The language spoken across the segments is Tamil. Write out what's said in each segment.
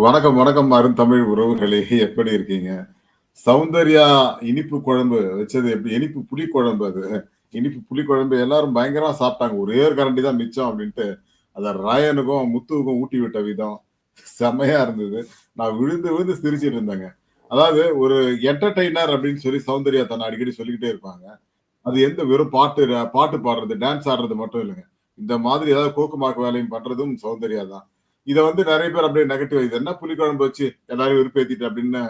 வணக்கம் வணக்கம் அருந்தமிழ் உறவுகளே. எப்படி இருக்கீங்க? சௌந்தர்யா இனிப்பு குழம்பு வச்சது எப்படி? இனிப்பு புளி குழம்பு அது. இனிப்பு புளி குழம்பு எல்லாரும் பயங்கரமா சாப்பிட்டாங்க. ஒரே ஒரு கரண்டி தான் மிச்சம் அப்படின்ட்டு. அத ராயனுக்கும் முத்துவுக்கும் ஊட்டி விட்ட விதம். செம்மையா இருந்தது. நான் விழுந்து விழுந்து சிரிச்சிட்டு இருந்தேங்க. அதாவது ஒரு என்டர்டெய்னர் அப்படின்னு சொல்லி சௌந்தர்யா தன்னை அடிக்கடி சொல்லிக்கிட்டே இருப்பாங்க. அது எந்த வெறும் பாட்டு பாட்டு பாடுறது டான்ஸ் ஆடுறது மட்டும் இல்லைங்க. இந்த மாதிரி ஏதாவது கோக்குமாக்கு வேலையும் பண்றதும் சௌந்தர்யா தான். இதை வந்து நிறைய பேர் அப்படியே நெகட்டிவ் இது என்ன புலிக்குழம்பு வச்சு எல்லாரும் விருப்பேத்திட்டு அப்படின்னு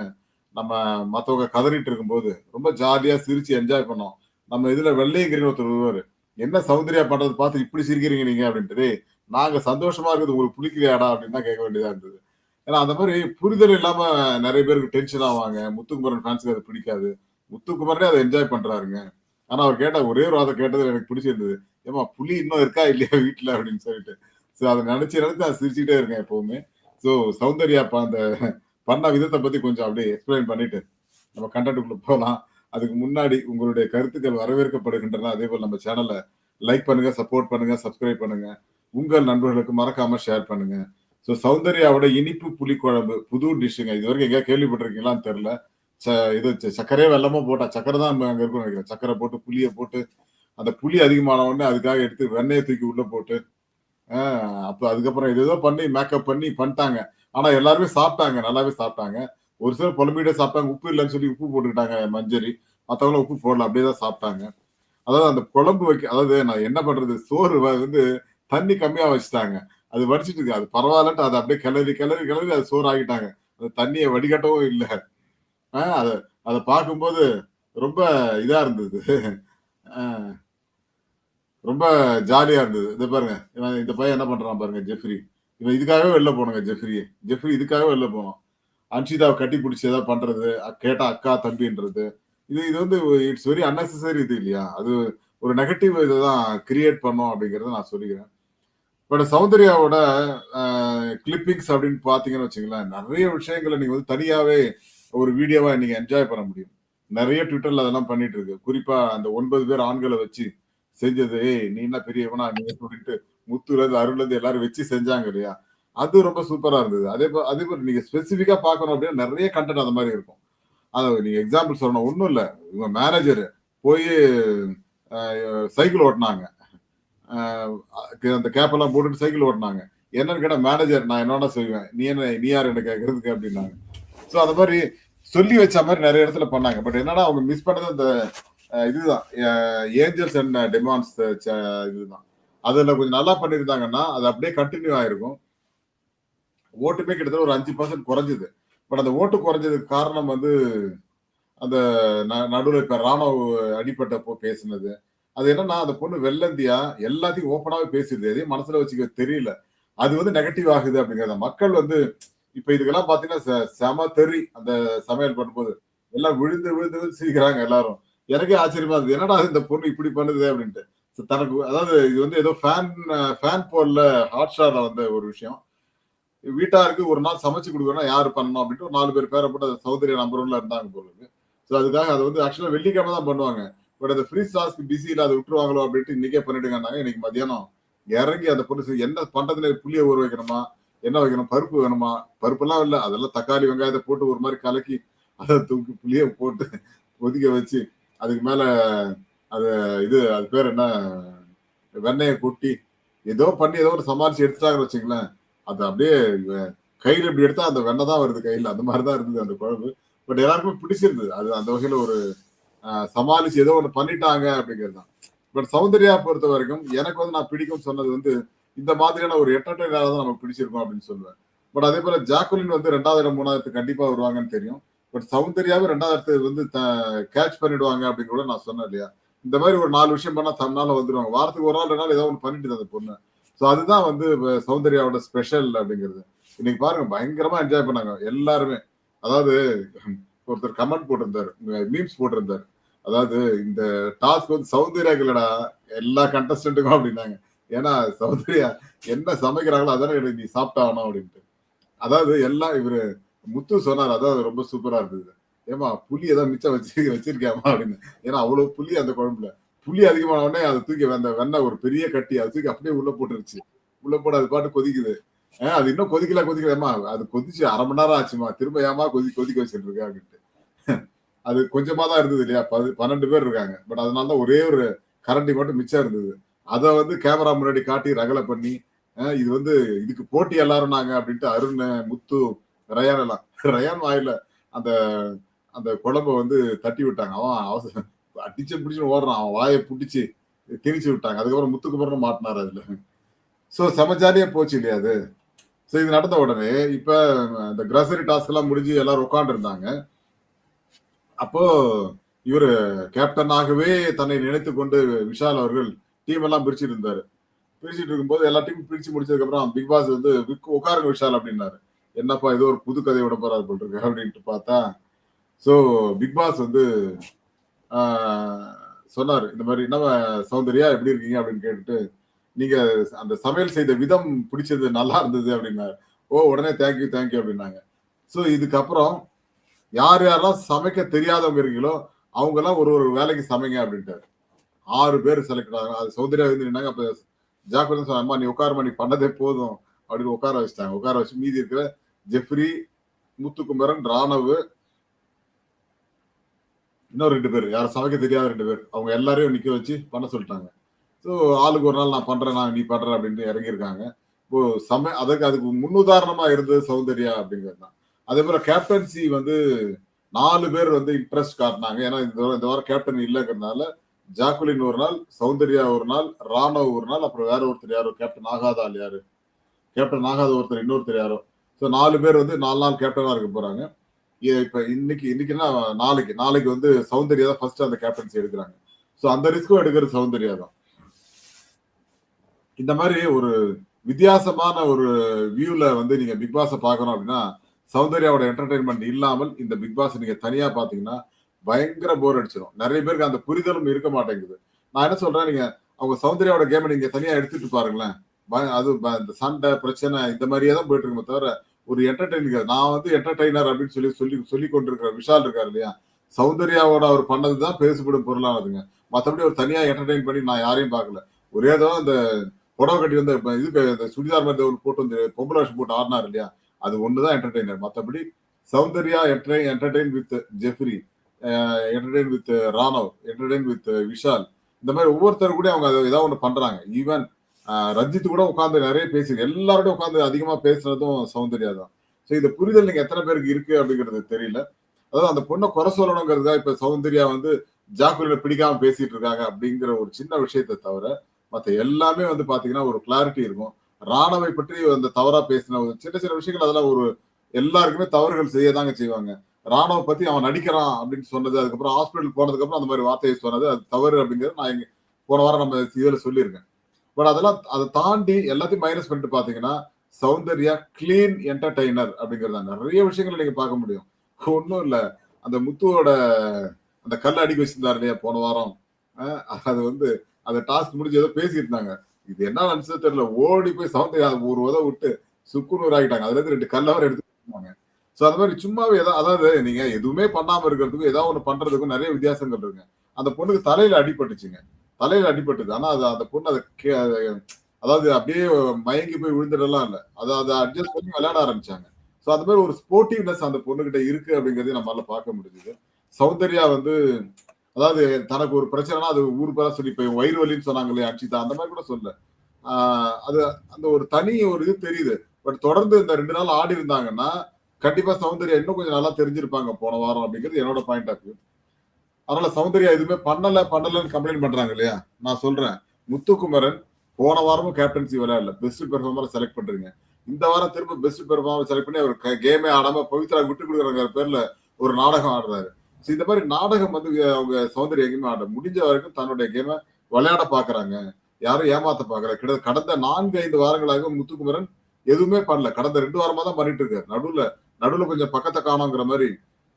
நம்ம மற்றவங்க கதறிட்டு இருக்கும்போது ரொம்ப ஜாலியா சிரிச்சு என்ஜாய் பண்ணோம். நம்ம இதுல வெள்ளையங்கிரின்னு ஒருத்தர் வருவாரு. என்ன சௌந்தர்யா பண்றது பார்த்து இப்படி சிரிக்கிறீங்க நீங்க? அப்படின்ட்டு. நாங்க சந்தோஷமா இருக்குது உங்களுக்கு பிடிக்கலையாடா அப்படின்னு தான் கேட்க வேண்டியதா இருந்தது. ஏன்னா அந்த மாதிரி புரிதல் இல்லாம நிறைய பேருக்கு டென்ஷன் ஆவாங்க. முத்துக்குமரன் ஃபேன்ஸுக்கு அது பிடிக்காது. முத்துக்குமரனே அதை என்ஜாய் பண்றாருங்க. ஆனா அவர் கேட்ட ஒரே ஒரு வாதம் கேட்டது எனக்கு பிடிச்சிருந்தது. ஏமா புலி இன்னும் இருக்கா இல்லையா வீட்டுல அப்படின்னு சொல்லிட்டு. ஸோ அதை நினைச்சு நினைச்சு நான் சிரிச்சுட்டே இருக்கேன் எப்பவுமே. ஸோ சௌந்தர்யா ப- அந்த பண்ண விதத்தை பத்தி கொஞ்சம் அப்படியே எக்ஸ்பிளைன் பண்ணிட்டு நம்ம கண்டென்ட்டுக்குள்ள போகலாம் அதுக்கு முன்னாடி உங்களுடைய கருத்துக்கள் வரவேற்கப்படுகின்றன அதே போல் நம்ம சேனலை லைக் பண்ணுங்க சப்போர்ட் பண்ணுங்க சப்ஸ்கிரைப் பண்ணுங்க. உங்கள் நண்பர்களுக்கு மறக்காம ஷேர் பண்ணுங்க. ஸோ சௌந்தர்யாவோட இனிப்பு புளி குழம்பு புது டிஷ்ஷுங்க இது வரைக்கும் எங்கேயா கேள்விப்பட்டிருக்கீங்களான்னு தெரியல. ச- இது சக்கரையே சர்க்கரையே வெள்ளமா போட்டா சக்கரை தான் அங்கே இருக்கும்னு நினைக்கிறேன். சக்கரை போட்டு புளியை போட்டு அந்த புளி அதிகமான உடனே அதுக்காக எடுத்து வெண்ணெயை தூக்கி உள்ளே போட்டு அப்ப அதுக்கப்புறம் இது ஏதோ பண்ணி மேக்கப் பண்ணி பண்ணிட்டாங்க. ஆனா எல்லாருமே சாப்பிட்டாங்க நல்லாவே சாப்பிட்டாங்க. ஒரு சிலர் புலம்பிட்டே சாப்பிட்டாங்க. உப்பு இல்லைன்னு சொல்லி உப்பு போட்டுக்கிட்டாங்க மஞ்சரி. மற்றவங்களும் உப்பு போடல அப்படியே தான் சாப்பிட்டாங்க. அதாவது அந்த குழம்பு வைக்க அதாவது நான் என்ன பண்றது? சோறு வந்து தண்ணி கம்மியா வச்சுட்டாங்க. அது வடிச்சிட்டு இருக்கு. அது பரவாயில்லன்ட்டு அதை அப்படியே கிளறி கிளறி கிளறி அது சோறு ஆகிட்டாங்க அந்த தண்ணியை வடிகட்டவும் இல்லை. ஆஹ் அதை அதை பார்க்கும்போது ரொம்ப இதா இருந்தது. ஆஹ் ரொம்ப ஜாலியா இருந்தது. இந்த பாருங்க. இவன் இந்த பையன் என்ன பண்றான் பாருங்க ஜெஃப்ரி இவன் இதுக்காகவே வெளில போனுங்க ஜெஃப்ரி ஜெஃப்ரி இதுக்காகவே வெளில போனோம் அன்ஷிதாவை கட்டி பிடிச்சி ஏதாவது பண்றது கேட்டா அக்கா தம்பின்றது. இது இது வந்து இட்ஸ் வெரி அன்னெசரி இது இல்லையா? அது ஒரு நெகட்டிவ் இதை தான் கிரியேட் பண்ணோம் அப்படிங்கறத நான் சொல்லிக்கிறேன். பட் சௌந்தர்யாவோட கிளிப்பிங்ஸ் அப்படின்னு பாத்தீங்கன்னு வச்சுங்களேன் நிறைய விஷயங்களை நீங்க வந்து தனியாவே ஒரு வீடியோவா நீங்க என்ஜாய் பண்ண முடியும். நிறைய ட்விட்டர்ல அதெல்லாம் பண்ணிட்டு இருக்கு. குறிப்பா அந்த ஒன்பது பேர் ஆண்களை வச்சு செஞ்சது. ஏய் நீ என்ன பெரியவனா? நீ சொல்லிட்டு முத்துலேருந்து அருள்லேருந்து எல்லாரும் வச்சு செஞ்சாங்க இல்லையா? அது ரொம்ப சூப்பரா இருந்தது. அதே போ- அதே போல் நீங்க ஸ்பெசிபிக்கா பார்க்கணும் அப்படின்னா நிறைய கண்டென்ட் அந்த மாதிரி இருக்கும். அதை நீங்க எக்ஸாம்பிள் சொல்லணும். ஒன்றும் இல்லை. இவங்க மேனேஜர் போய் சைக்கிள் ஓட்டினாங்க. அந்த கேப்பெல்லாம் போட்டுட்டு சைக்கிள் ஓட்டினாங்க. என்னன்னு கேட்டால் மேனேஜர் நான் என்னோட செய்வேன் நீ என்ன நீ யார் என்ன கேட்கறதுக்கு அப்படின்னாங்க. ஸோ அந்த மாதிரி சொல்லி வச்ச மாதிரி நிறைய இடத்துல பண்ணாங்க. பட் என்னன்னா அவங்க மிஸ் பண்ணது அந்த இதுதான். ஏஞ்சல்ஸ் அண்ட் டெமான்ஸ் இதுதான். அதில் கொஞ்சம் நல்லா பண்ணியிருந்தாங்கன்னா அது அப்படியே கண்டினியூ ஆயிருக்கும். ஓட்டுமே கிட்டத்தட்ட ஒரு அஞ்சு பர்சன்ட் குறைஞ்சது. பட் அந்த ஓட்டு குறைஞ்சதுக்கு காரணம் வந்து அந்த நடுவில் இப்போ ராணுவ அடிப்பட்டப்போ பேசினது. அது என்னன்னா அந்த பொண்ணு வெள்ளந்தியா எல்லாத்தையும் ஓப்பனாகவே பேசிடுது. எதையும் மனசுல வச்சுக்க தெரியல. அது வந்து நெகட்டிவ் ஆகுது அப்படிங்கிறத. மக்கள் வந்து இப்ப இதுக்கெல்லாம் பாத்தீங்கன்னா செம தெரி அந்த சமையல் பண்ணும்போது. எல்லாம் விழுந்து விழுந்து விழுந்து சிரிக்கிறாங்க எல்லாரும். எனக்கே ஆச்சரியமா இருந்தது என்னடா இந்த பொண்ணு இப்படி பண்ணுது அப்படின்ட்டு. தனக்கு அதாவது இது வந்து ஏதோ ஃபேன் ஃபேன் போர்ல ஹாட் ஸ்டார்ல வந்த ஒரு விஷயம். வீட்டாருக்கு ஒரு நாள் சமைச்சு கொடுக்கணும் யாரு பண்ணணும் அப்படின்ட்டு ஒரு நாலு பேர் பேரை போட்டு அது சௌதரிய நம்பர் ஒன்ல இருந்தாங்க போல ஸோ அதுக்காக அது வந்து ஆக்சுவலாக வெள்ளிக்கிழமை தான் பண்ணுவாங்க. பட் அந்த ஃப்ரீ ஸ்டாஸ்க்கு பிஸியில் அதை விட்டுருவாங்களோ அப்படின்ட்டு இன்னைக்கே பண்ணிட்டுங்கன்னாங்க. இன்னைக்கு மதியானம் இறங்கி அந்த பொண்ணு என்ன பண்றதுல புளியை ஊற வைக்கணுமா? என்ன வைக்கணும்? பருப்பு வேணுமா? பருப்புலாம் இல்லை. அதெல்லாம் தக்காளி வெங்காயத்தை போட்டு ஒரு மாதிரி கலக்கி அதை தூக்கி புளியை போட்டு கொதிக்க வச்சு அதுக்கு மேல அது இது அது பேர் என்ன? வெண்ணெயை கொட்டி ஏதோ பண்ணி ஏதோ ஒரு சமாளிச்சு எடுத்துட்டாங்கன்னு வச்சுங்களேன் அது அப்படியே கையில் இப்படி எடுத்தா அந்த வெண்ணெய் தான் வருது கையில். அந்த மாதிரி தான் இருந்தது அந்த குழம்பு. பட் எல்லாருக்குமே பிடிச்சிருந்தது. அது அந்த வகையில் ஒரு சமாளிச்சு ஏதோ ஒன்று பண்ணிட்டாங்க அப்படிங்கிறது தான். பட் சௌந்தர்யா பொறுத்த வரைக்கும் எனக்கு வந்து நான் பிடிக்கும் சொன்னது வந்து இந்த மாதிரியான ஒரு எட்டர்டைனால தான் நமக்கு பிடிச்சிருக்கும் அப்படின்னு சொல்லுவேன். பட் அதே போல ஜாக்குலின் வந்து ரெண்டாவது இடம் மூணாவது கண்டிப்பா வருவாங்கன்னு தெரியும். பட் சௌந்தர்யாவே ரெண்டாவது இடத்துக்கு வந்து கேட்ச் பண்ணிடுவாங்க அப்படின்னு கூட நான் சொன்னேன் இல்லையா? இந்த மாதிரி ஒரு நாலு விஷயம் பண்ணா தன்னால வந்துருவாங்க. வாரத்துக்கு ஒரு நாள் ரெண்டு நாள் ஏதாவது ஒன்று பண்ணிட்டு அந்த பொண்ணு. ஸோ அதுதான் வந்து சௌந்தர்யாவோட ஸ்பெஷல் அப்படிங்கிறது. இன்னைக்கு பாருங்க பயங்கரமா என்ஜாய் பண்ணாங்க எல்லாருமே. அதாவது ஒருத்தர் கமெண்ட் போட்டிருந்தாரு. மீம்ஸ் போட்டிருந்தாரு. அதாவது இந்த டாஸ்க் வந்து சௌந்தர்யாக்கு இல்லடா எல்லா கண்டஸ்டன்ட்டுக்கும் அப்படின்னாங்க. ஏன்னா சௌந்தர்யா என்ன சமைக்கிறாங்களோ அதானே நீ சாப்பிட்டாகணும் அப்படின்ட்டு. அதாவது எல்லாம் இவரு முத்து சொன்னார் அதான் ரொம்ப சூப்பரா இருந்தது. ஏமா புளி ஏதாவது மிச்சம் வச்சு வச்சிருக்கேமா அப்படின்னு. ஏன்னா அவ்வளவு புளி அந்த குழம்புல. புளி அதிகமான உடனே அதை தூக்கி அந்த வெண்ணெய் ஒரு பெரிய கட்டி அதை தூக்கி அப்படியே உள்ள போட்டுருச்சு. உள்ள போட அது பாட்டு கொதிக்குது. "அஹ், அது இன்னும் கொதிக்கல கொதிக்கலமா அது கொதிச்சு அரை மணி நேரம் ஆச்சுமா திரும்ப ஏமா கொதி கொதிக்க வச்சுட்டு இருக்க அப்படின்ட்டு. அது கொஞ்சமா தான் இருந்தது இல்லையா? பது பன்னெண்டு பேர் இருக்காங்க. பட் அதனால தான் ஒரே ஒரு கரண்டி மட்டும் மிச்சம் இருந்தது. அதை வந்து கேமரா முன்னாடி காட்டி ரகலை பண்ணி இது வந்து இதுக்கு போட்டி எல்லாரும் நாங்க அப்படின்ட்டு அருண் முத்து ரயான் எல்லாம் ரயான் வாயில அந்த அந்த குழம்ப வந்து தட்டி விட்டாங்க. அவன் அவசர அடிச்சு பிடிச்சு ஓடுறான். அவன் வாயை பிடிச்சி திணிச்சு விட்டாங்க. அதுக்கப்புறம் முத்துக்குமரன் மாட்டினார் அதுல. ஸோ சமஜாலியா போச்சு இல்லையா அது? ஸோ இது நடந்த உடனே இப்ப இந்த கிராசரி டாஸ்க் எல்லாம் முடிஞ்சு எல்லாரும் உட்காந்துருந்தாங்க அப்போ இவரு கேப்டனாகவே தன்னை நினைத்து கொண்டு விஷால் அவர்கள் டீம் எல்லாம் பிரிச்சுட்டு இருந்தாரு. பிரிச்சுட்டு இருக்கும்போது எல்லா டீமும் பிரிச்சு முடிச்சதுக்கு அப்புறம் பிக் பாஸ் வந்து உட்காருங்க விஷால் அப்படின்னாரு. என்னப்பா ஏதோ ஒரு புது கதை விட போறாரு போல் இருக்கு அப்படின்ட்டு பார்த்தா ஸோ பிக் பாஸ் வந்து சொன்னார் இந்த மாதிரி நம்ம சௌந்தர்யா எப்படி இருக்கீங்க? அப்படின்னு கேட்டுட்டு நீங்க அந்த சமையல் செய்த விதம் பிடிச்சது நல்லா இருந்தது அப்படின்னாரு. ஓ உடனே தேங்க்யூ தேங்க்யூ அப்படின்னாங்க. ஸோ இதுக்கப்புறம் யார் யாரெல்லாம் சமைக்க தெரியாதவங்க இருக்கீங்களோ அவங்கெல்லாம் ஒரு ஒரு வேலைக்கு சமைங்க அப்படின்ட்டாரு. ஆறு பேர் செலக்ட் ஆகும் அது சௌந்தர்யா வந்து நின்னாங்க. அப்போ ஜாக்குலன் சொன்னாங்க "அம்மா, நீ உட்காரமா நீ பண்ணதே போதும் அப்படின்னு உட்கார வச்சுட்டாங்க. உட்கார வச்சு மீதி இருக்கிற ஜெஃப்ரி முத்துக்குமரன் ராணவ் இன்னும் ரெண்டு பேர். யாரும் சமைக்க தெரியாத ரெண்டு பேர். அவங்க எல்லாரையும் நிக்க வச்சு பண்ண சொல்லிட்டாங்க. ஸோ ஆளுக்கு ஒரு நாள் நான் பண்றேன் நான் நீ பண்ற அப்படின்ட்டு இறங்கியிருக்காங்க. இப்போ சம அதுக்கு அதுக்கு முன்னுதாரணமா இருந்தது சௌந்தர்யா அப்படிங்கிறது தான். அதே போல கேப்டன்சி வந்து நாலு பேர் வந்து இன்ட்ரெஸ்ட் காட்டினாங்க. ஏன்னா இந்த வாரம் இந்த வாரம் கேப்டன் இல்லைங்கிறதுனால ஜாக்குலின் ஒரு நாள் சௌந்தர்யா ஒரு நாள் ராணவ் ஒரு நாள் அப்புறம் வேற ஒருத்தர் யாரோ கேப்டன் ஆகாத ஆள் யாரு? கேப்டன் ஆகாத ஒருத்தர் இன்னொருத்தர் யாரோ? ஸோ நாலு பேர் வந்து நாலு நாள் கேப்டனாக இருக்க போகிறாங்க இ- இப்ப இன்னைக்கு இன்னைக்குன்னா நாளைக்கு நாளைக்கு வந்து சௌந்தர்யா தான் ஃபர்ஸ்ட் அந்த கேப்டன்சி எடுக்கிறாங்க. ஸோ அந்த ரிஸ்க்கும் எடுக்கிறது சௌந்தர்யா தான். இந்த மாதிரி ஒரு வித்தியாசமான ஒரு வியூல வந்து நீங்க பிக் பாஸை பார்க்கணும் அப்படின்னா சௌந்தர்யாவோட என்டர்டைன்மெண்ட் இல்லாமல் இந்த பிக் பாஸ் நீங்க தனியா பாத்தீங்கன்னா பயங்கர போர் அடிச்சிடும் நிறைய பேருக்கு அந்த புரிதலும் இருக்க மாட்டேங்குது. நான் என்ன சொல்றேன் நீங்க அவங்க சௌந்தர்யாவோட கேமை நீங்க தனியா எடுத்துட்டு பாருங்களேன். அது இந்த சண்டை பிரச்சனை இந்த மாதிரியே தான் போயிட்டு இருக்குமே தவிர ஒரு என்டர்டைனிங் நான் வந்து என்டர்டைனர் அப்படின்னு சொல்லி சொல்லி சொல்லி கொண்டிருக்கிற விஷால் இருக்காரு இல்லையா? சௌந்தர்யாவோட அவர் பண்ணது தான் பேசப்படும் பொருளானதுங்க மற்றபடி ஒரு தனியாக என்டர்டைன் பண்ணி நான் யாரையும் பார்க்கல. ஒரே தடவை இந்த புடவை கட்டி வந்து இதுக்கு இந்த சுடிதார் மாதிரி ஒரு போட்டு வந்து பொம்பளை போட்டு ஆடினார் இல்லையா? அது ஒன்று தான் என்டர்டைனர் மற்றபடி Soundarya entertain entertain with Jeffrey entertain with Ranav entertain with Vishal. இந்த மாதிரி ஒவ்வொருத்தர் கூட அவங்க அதை ஏதாவது ஒன்று பண்ணுறாங்க ஈவன் ரஞ்சித் கூட உட்காந்து நிறைய பேசி எல்லாரோடையும் உட்காந்து அதிகமா பேசுனதும் சௌந்தர்யா தான். ஸோ இந்த புரிதல் நீங்க எத்தனை பேருக்கு இருக்கு அப்படிங்கிறது தெரியல. அதாவது அந்த பொண்ணை குறை சொல்லணுங்கிறதுக்காக இப்ப சௌந்தர்யா வந்து ஜாக்குலின பிடிக்காம பேசிட்டு இருக்காங்க அப்படிங்கிற ஒரு சின்ன விஷயத்தை தவிர மற்ற எல்லாமே வந்து பாத்தீங்கன்னா ஒரு கிளாரிட்டி இருக்கும். ராணவை பற்றி அந்த தவறா பேசின ஒரு சின்ன சின்ன விஷயங்கள் அதெல்லாம் ஒரு எல்லாருக்குமே தவறுகள் செய்யதாங்க செய்வாங்க. ராணுவ பத்தி அவன் நடிக்கிறான் அப்படின்னு சொன்னது அதுக்கப்புறம் ஹாஸ்பிட்டல் போனதுக்கு அப்புறம் அந்த மாதிரி வார்த்தையை சொன்னது அது தவறு அப்படிங்கிறது நான் இங்கே போன வாரம் நம்ம இதில் சொல்லியிருக்கேன். பட் அதெல்லாம் அதை தாண்டி எல்லாத்தையும் மைனஸ் பண்ணிட்டு பாத்தீங்கன்னா சௌந்தர்யா கிளீன் என்டர்டைனர் அப்படிங்கிறது நிறைய விஷயங்களை நீங்க பார்க்க முடியும். ஒன்றும் இல்ல. அந்த முத்துவோட அந்த கல் அடிக்க வச்சிருந்தாரு இல்லையா போன வாரம்? அது வந்து அந்த டாஸ்க் முடிஞ்சு ஏதோ பேசியிருந்தாங்க இது என்ன நினைச்சதோ தெரியல. ஓடி போய் சௌந்தர்யா ஒரு உதவ விட்டு சுக்குநூறு ஆகிட்டாங்க. அதுல இருந்து ரெண்டு கல்லவர் எடுத்து சோ அந்த மாதிரி சும்மாவே ஏதாவது அதாவது நீங்க எதுவுமே பண்ணாம இருக்கிறதுக்கும் ஏதாவது ஒண்ணு பண்றதுக்கும் நிறைய வித்தியாசங்கள் இருக்குங்க அந்த பொண்ணுக்கு தலையில அடிபட்டுச்சுங்க. தலையில அடிபட்டுது. ஆனா அது அந்த பொண்ணு அதை கே- அதாவது அப்படியே மயங்கி போய் விழுந்துடலாம் இல்ல. அதை அதை அட்ஜஸ்ட் பண்ணி விளையாட ஆரம்பிச்சாங்க. சோ அந்த மாதிரி ஒரு ஸ்போர்ட்டிவ்னஸ் அந்த பொண்ணுகிட்ட இருக்கு அப்படிங்கறதையும் நம்மளால பார்க்க முடிஞ்சுது. சௌந்தர்யா வந்து அதாவது தனக்கு ஒரு பிரச்சனைனா அது ஊர் பேரா சொல்லி இப்ப வயிறு வலின்னு சொன்னாங்க இல்லையா அக்ஷிதா அந்த மாதிரி கூட சொல்ல அது அந்த ஒரு தனி ஒரு இது தெரியுது. பட் தொடர்ந்து இந்த ரெண்டு நாள் ஆடி இருந்தாங்கன்னா கண்டிப்பா சௌந்தர்யா இன்னும் கொஞ்சம் நல்லா தெரிஞ்சிருப்பாங்க போன வாரம் அப்படிங்கிறது என்னோட பாயிண்ட் ஆஃப் வியூ அதனால சௌந்தர்யா எதுவுமே பண்ணல பண்ணலன்னு கம்ப்ளைண்ட் பண்றாங்க இல்லையா? நான் சொல்றேன். முத்துக்குமரன் போன வாரமும் கேப்டன்சி விளையாடல. பெஸ்ட் பெர்ஃபார்மர் செலக்ட் பண்றீங்க. இந்த வாரம் திரும்ப பெஸ்ட் பெர்ஃபார்மர் செலக்ட் பண்ணி அவர் கேமே ஆடாம பவித்ரா விட்டு கொடுக்குறங்கிற பேர்ல ஒரு நாடகம் ஆடுறாரு. ஸோ இந்த மாதிரி நாடகம் வந்து அவங்க சௌந்தர்யா எங்கேயுமே ஆட முடிஞ்ச வரைக்கும் தன்னுடைய கேமை விளையாட பாக்குறாங்க. யாரும் ஏமாத்த பாக்கல. கிட்ட கடந்த நான்கு ஐந்து வாரங்களாக முத்துக்குமரன் எதுவுமே பண்ணல. கடந்த ரெண்டு வாரமா தான் பண்ணிட்டு இருக்காரு. நடுவுல நடுவுல கொஞ்சம் பக்கத்தை காணோங்கிற மாதிரி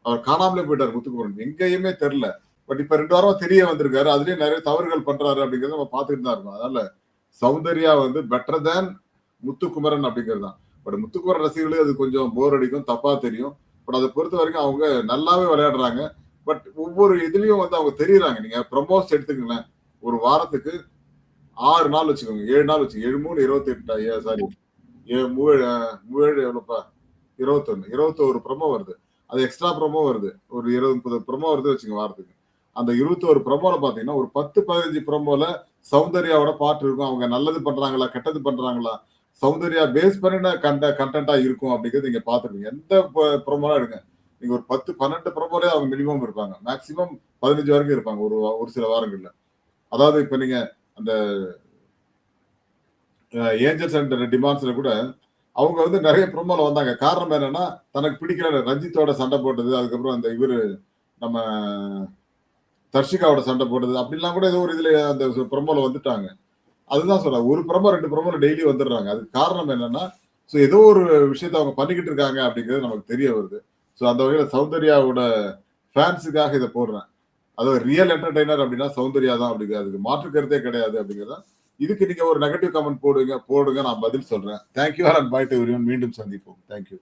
அவர் காணாமலே போயிட்டார் முத்துக்குமரன். எங்கேயுமே தெரில பட் இப்ப ரெண்டு வாரமா தெரிய வந்திருக்காரு. அதுலயும் நிறைய தவறுகள் பண்றாரு அப்படிங்கறத நம்ம பார்த்துட்டு தான் இருக்கோம். அதனால சௌந்தர்யா வந்து பெட்டர் தேன் முத்துக்குமரன் அப்படிங்கிறது தான். பட் முத்துக்குமரன் ரசிகர்களுக்கு அது கொஞ்சம் போர் அடிக்கும் தப்பா தெரியும். பட் அதை பொறுத்த வரைக்கும் அவங்க நல்லாவே விளையாடுறாங்க. பட் ஒவ்வொரு இதுலயும் வந்து அவங்க தெரியுறாங்க. நீங்க ப்ரமோஸ் எடுத்துக்கங்களேன். ஒரு வாரத்துக்கு ஆறு நாள் வச்சுக்கோங்க. ஏழு நாள் வச்சு ஏழு மூணு இருபத்தி எட்டு சாரி ஏ- மூவேழு மூவேழு எவ்வளோப்பா? இருபத்தொன்னு. இருபத்தோரு ப்ரமோ வருது. அது எக்ஸ்ட்ரா ப்ரமோ வருது. ஒரு இருபது முப்பது ப்ரமோ வருது வச்சுங்க வாரத்துக்கு. அந்த இருபத்தோரு ப்ரொமோல பாத்தீங்கன்னா ஒரு பத்து பதினஞ்சு ப்ரமோல சௌந்தர்யாவோட பாட்டு இருக்கும். அவங்க நல்லது பண்றாங்களா கெட்டது பண்றாங்களா சௌந்தர்யா பேஸ் பண்ணின கண்ட கண்டென்ட்டா இருக்கும் அப்படிங்கிறது நீங்க பாத்துருக்கீங்க எந்த ப்ரொமோலாம் எடுங்க. நீங்க ஒரு பத்து பன்னெண்டு ப்ரொமோலே அவங்க மினிமம் இருப்பாங்க. மேக்சிமம் பதினஞ்சு வரைக்கும் இருப்பாங்க. ஒரு ஒரு சில வாரங்கள்ல. அதாவது இப்ப நீங்க அந்த ஏஞ்சல்ஸ் அண்ட் டிமாண்ட்ஸ்ல கூட அவங்க வந்து நிறைய ப்ரொமோல வந்தாங்க. காரணம் என்னன்னா தனக்கு பிடிக்கல ரஞ்சித்தோட சண்டை போட்டது அதுக்கப்புறம் அந்த இவர் நம்ம தர்ஷிகாவோட சண்டை போட்டது அப்படிலாம் கூட ஏதோ ஒரு இதுல அந்த ப்ரொமோல வந்துட்டாங்க. அதுதான் சொல்றேன். ஒரு ப்ரொமோ ரெண்டு ப்ரொமோல டெய்லி வந்துடுறாங்க. அதுக்கு காரணம் என்னன்னா ஸோ ஏதோ ஒரு விஷயத்த அவங்க பண்ணிக்கிட்டு இருக்காங்க அப்படிங்கிறது நமக்கு தெரிய வருது. ஸோ அந்த வகையில சௌந்தர்யாவோட ஃபேன்ஸுக்காக இதை போடுறேன். அதாவது ரியல் என்டர்டைனர் அப்படின்னா சௌந்தர்யா தான் அப்படிங்கிறது. அதுக்கு மாற்று கருத்தே கிடையாது அப்படிங்கிறத இதுக்கு நீங்க ஒரு நெகட்டிவ் கமெண்ட் போடுங்க போடுங்க நான் பதில் சொல்றேன். தேங்க்யூ அண்ட் பாய் டு மீண்டும் சந்திப்போம். தேங்க்யூ